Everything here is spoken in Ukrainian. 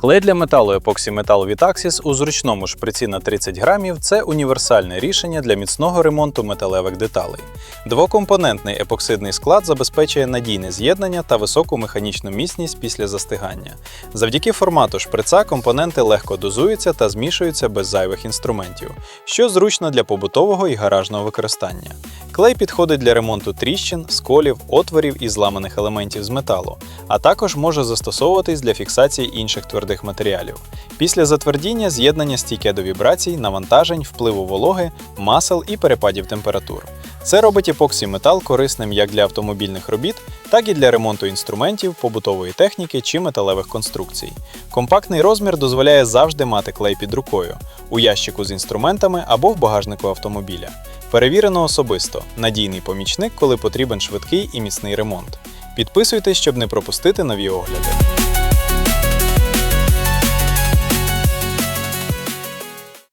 Клей для металу епоксі метал Vitaxis у зручному шприці на 30 грамів це універсальне рішення для міцного ремонту металевих деталей. Двокомпонентний епоксидний склад забезпечує надійне з'єднання та високу механічну міцність після застигання. Завдяки формату шприца компоненти легко дозуються та змішуються без зайвих інструментів, що зручно для побутового і гаражного використання. Клей підходить для ремонту тріщин, сколів, отворів і зламаних елементів з металу, а також може застосовуватись для фіксації інших твердих матеріалів. Після затвердіння з'єднання стійке до вібрацій, навантажень, впливу вологи, масел і перепадів температур. Це робить епоксі метал корисним як для автомобільних робіт, так і для ремонту інструментів, побутової техніки чи металевих конструкцій. Компактний розмір дозволяє завжди мати клей під рукою, у ящику з інструментами або в багажнику автомобіля. Перевірено особисто, надійний помічник, коли потрібен швидкий і міцний ремонт. Підписуйтесь, щоб не пропустити нові огляди.